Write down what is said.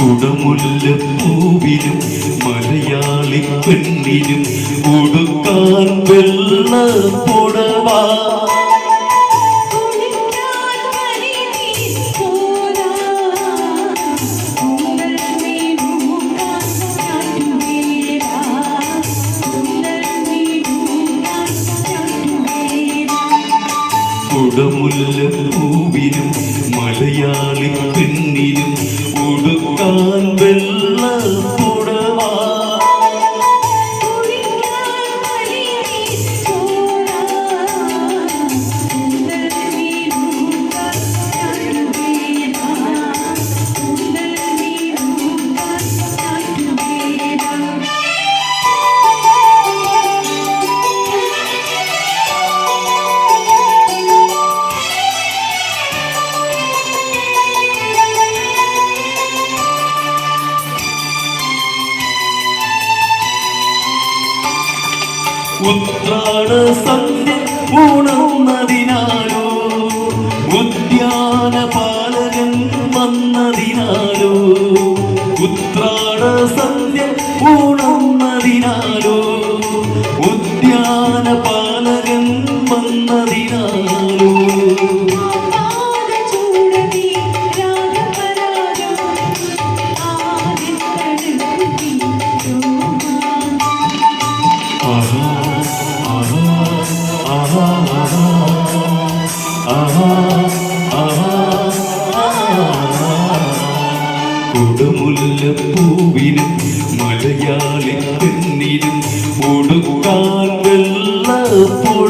കുടമുല്ലപ്പൂവിനും മലയാളി പെണ്ണിനും കൊടുക്കാൻ വെള്ള പുടവാ. മലയാളി ഉത്രാട സന്ധ്യ ഉണർന്നതിനാലോ? ഉദ്യാന പാലകൻ വന്നതിനാലോ? ഉത്രാട സന്ധ്യ ഉണർന്നതിനാലോ? കൊടുമുല്ലപ്പൂവിനും മലയാളി പെണ്ണിനും ഉടുക്കാൻ വെള്ള പുട